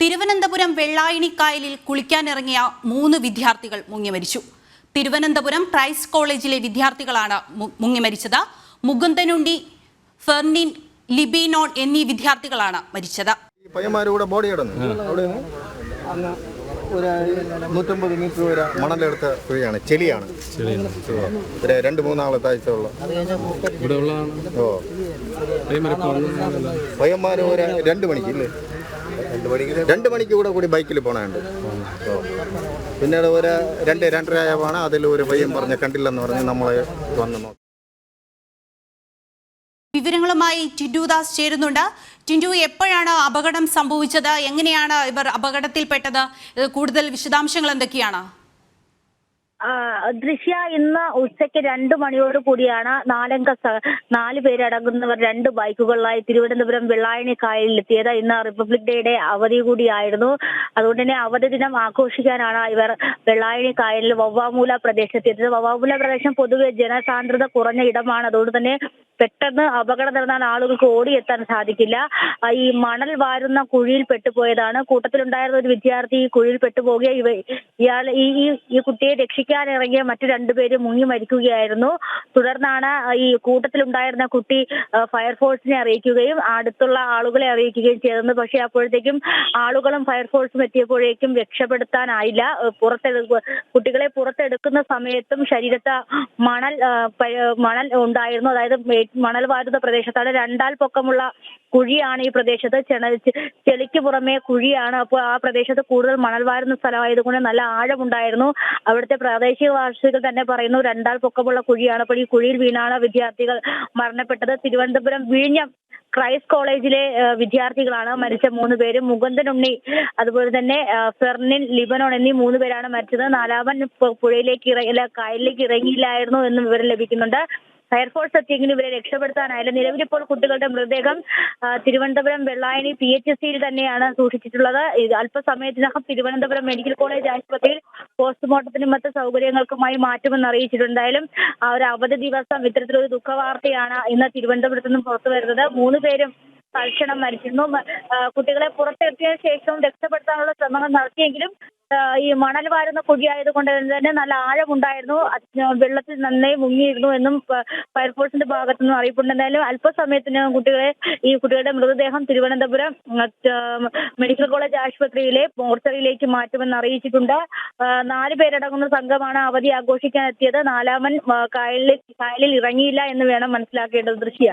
തിരുവനന്തപുരം വെള്ളായണിക്കായലിൽ കുളിക്കാനിറങ്ങിയ മൂന്ന് വിദ്യാർത്ഥികൾ മുങ്ങിമരിച്ചു. തിരുവനന്തപുരം ക്രൈസ്റ്റ് കോളേജിലെ വിദ്യാർത്ഥികളാണ് മുങ്ങിമരിച്ചത്. മുങ്ങി മരിച്ചത് മുകുന്ദനുണ്ടി ഫെർണിൻ ലിബിനോൺ എന്നീ വിദ്യാർത്ഥികളാണ് മരിച്ചത്. ഈ പയ്യന്മാർ ബോഡി കിടന്നു? അവിടെ അങ്ങ് ഒരു നൂറ്റമ്പത് മീറ്റർ വരെ മണലെടുത്ത കുഴിയാണ്. ചെളിയാണ്. ഒരു രണ്ട് മൂന്നാളെ താഴ്ചയുള്ള. ഓ. പയ്യന്മാർ ഒരു രണ്ട് മണിക്ക് ഇല്ലേ? രണ്ട് മണിക്ക് രണ്ട് മണിക്ക് കൂടെ ബൈക്കിൽ പോണുണ്ട് പിന്നെ ഒരു രണ്ട് രണ്ടര ആയപ്പോഴാണ് അതിൽ ഒരു പയ്യൻ പറഞ്ഞ് കണ്ടില്ലെന്ന് പറഞ്ഞ് നമ്മളെ വന്നു നോക്കി. വിവരങ്ങളുമായി ടിൻഡുദാസ് ചേരുന്നുണ്ട്. ടിൻഡു എപ്പോഴാണ് അപകടം സംഭവിച്ചത്? എങ്ങനെയാണ് ഇവർ അപകടത്തിൽപ്പെട്ടത്? കൂടുതൽ വിശദാംശങ്ങൾ എന്തൊക്കെയാണ്? ദൃശ്യ ഇന്ന് ഉച്ചയ്ക്ക് രണ്ട് മണിയോട് കൂടിയാണ് നാലംഗ നാല് പേരടങ്ങുന്നവർ രണ്ട് ബൈക്കുകളിലായി തിരുവനന്തപുരം വെള്ളായണി കായലിലെത്തിയത്. ഇന്ന് റിപ്പബ്ലിക് ഡേയുടെ അവധി കൂടിയായിരുന്നു. അതുകൊണ്ട് തന്നെ അവധി ദിനം ആഘോഷിക്കാനാണ് ഇവർ വെള്ളായണി കായലിൽ വവ്വാമൂല പ്രദേശത്തെത്തിയത് വവ്വാമൂല പ്രദേശം പൊതുവെ ജനസാന്ദ്രത കുറഞ്ഞ ഇടമാണ്. അതുകൊണ്ട് തന്നെ പെട്ടെന്ന് അപകടം നടന്നാൽ ആളുകൾക്ക് ഓടിയെത്താൻ സാധിക്കില്ല. ഈ മണൽ വാരുന്ന കുഴിയിൽ പെട്ടുപോയതാണ്. കൂട്ടത്തിലുണ്ടായിരുന്ന ഒരു വിദ്യാർത്ഥി ഈ കുഴിയിൽ പെട്ടുപോകുകയും ഇവ ഇയാൾ ഈ ഈ കുട്ടിയെ രക്ഷിക്കാൻ ഇറങ്ങിയ മറ്റു രണ്ടുപേര് മുങ്ങി മരിക്കുകയായിരുന്നു. തുടർന്നാണ് ഈ കൂട്ടത്തിലുണ്ടായിരുന്ന കുട്ടി ഫയർഫോഴ്സിനെ അറിയിക്കുകയും അടുത്തുള്ള ആളുകളെ അറിയിക്കുകയും ചെയ്തത്. പക്ഷേ അപ്പോഴത്തേക്കും ആളുകളും ഫയർഫോഴ്സും എത്തിയപ്പോഴേക്കും രക്ഷപ്പെടുത്താനായില്ല. ആ, പുറത്തെടു കുട്ടികളെ പുറത്തെടുക്കുന്ന സമയത്തും ശരീരത്ത് മണൽ മണൽ ഉണ്ടായിരുന്നു. അതായത് മണൽ വാരുന്ന പ്രദേശത്താണ്. രണ്ടാൽ പൊക്കമുള്ള കുഴിയാണ് ഈ പ്രദേശത്ത്. ചെളിക്ക് പുറമെ കുഴിയാണ്. അപ്പോൾ ആ പ്രദേശത്ത് കൂടുതൽ മണൽ വാരുന്ന സ്ഥലമായതുകൊണ്ട് നല്ല ആഴമുണ്ടായിരുന്നു. അവിടുത്തെ പ്രാദേശികവാസികൾ തന്നെ പറയുന്നു രണ്ടാൽ പൊക്കമുള്ള കുഴിയാണ്. അപ്പോൾ ഈ കുഴിയിൽ വീണാണ് വിദ്യാർത്ഥികൾ മരണപ്പെട്ടത്. തിരുവനന്തപുരം വിഴിഞ്ഞം ക്രൈസ്റ്റ് കോളേജിലെ വിദ്യാർത്ഥികളാണ് മരിച്ച മൂന്ന് പേര്. മുകുന്ദൻ ഉണ്ണി അതുപോലെ തന്നെ ഫെർണിൻ ലിബനോൺ എന്നീ മൂന്ന് പേരാണ് മരിച്ചത്. നാലാമൻ പുഴയിലേക്ക് ഇറങ്ങി അല്ല, കായലിലേക്ക് ഇറങ്ങിയില്ലായിരുന്നു എന്ന് വിവരം ലഭിക്കുന്നുണ്ട്. ഫയർഫോഴ്സ് എത്തിയെങ്കിലും ഇവരെ രക്ഷപ്പെടുത്താനായാലും നിലവിലിപ്പോൾ കുട്ടികളുടെ മൃതദേഹം തിരുവനന്തപുരം വെള്ളായണി പി എച്ച് സിയിൽ തന്നെയാണ് സൂക്ഷിച്ചിട്ടുള്ളത്. അല്പസമയത്തിനകം തിരുവനന്തപുരം മെഡിക്കൽ കോളേജ് ആശുപത്രിയിൽ പോസ്റ്റ്മോർട്ടത്തിനും മറ്റ് സൗകര്യങ്ങൾക്കുമായി മാറ്റുമെന്ന് അറിയിച്ചിട്ടുണ്ട് എന്തായാലും ഒരു അവധി ദിവസം ഇത്തരത്തിലൊരു ദുഃഖവാർത്തയാണ് ഇന്ന് തിരുവനന്തപുരത്ത് നിന്നും പുറത്തു വരുന്നത്. മൂന്ന് പേരും തൽക്ഷണം മരിച്ചിരുന്നു. കുട്ടികളെ പുറത്തെത്തിയ ശേഷവും രക്ഷപ്പെടുത്താനുള്ള ശ്രമങ്ങൾ നടത്തിയെങ്കിലും ഈ മണൽ വാരുന്ന കുഴിയായതുകൊണ്ട് തന്നെ നല്ല ആഴമുണ്ടായിരുന്നു. വെള്ളത്തിൽ നന്നായി മുങ്ങിയിരുന്നു എന്നും ഫയർഫോഴ്സിന്റെ ഭാഗത്തു നിന്നും അറിയിപ്പുണ്ട് എന്തായാലും അല്പസമയത്തിനകം കുട്ടികളെ ഈ കുട്ടികളുടെ മൃതദേഹം തിരുവനന്തപുരം മെഡിക്കൽ കോളേജ് ആശുപത്രിയിലെ മോർച്ചറിയിലേക്ക് മാറ്റുമെന്ന് അറിയിച്ചിട്ടുണ്ട്. നാല് പേരടങ്ങുന്ന സംഘമാണ് അവധി ആഘോഷിക്കാൻ എത്തിയത് നാലാമൻ കായലിൽ കായലിൽ ഇറങ്ങിയില്ല എന്ന് വേണം മനസ്സിലാക്കേണ്ടത് ദൃശ്യ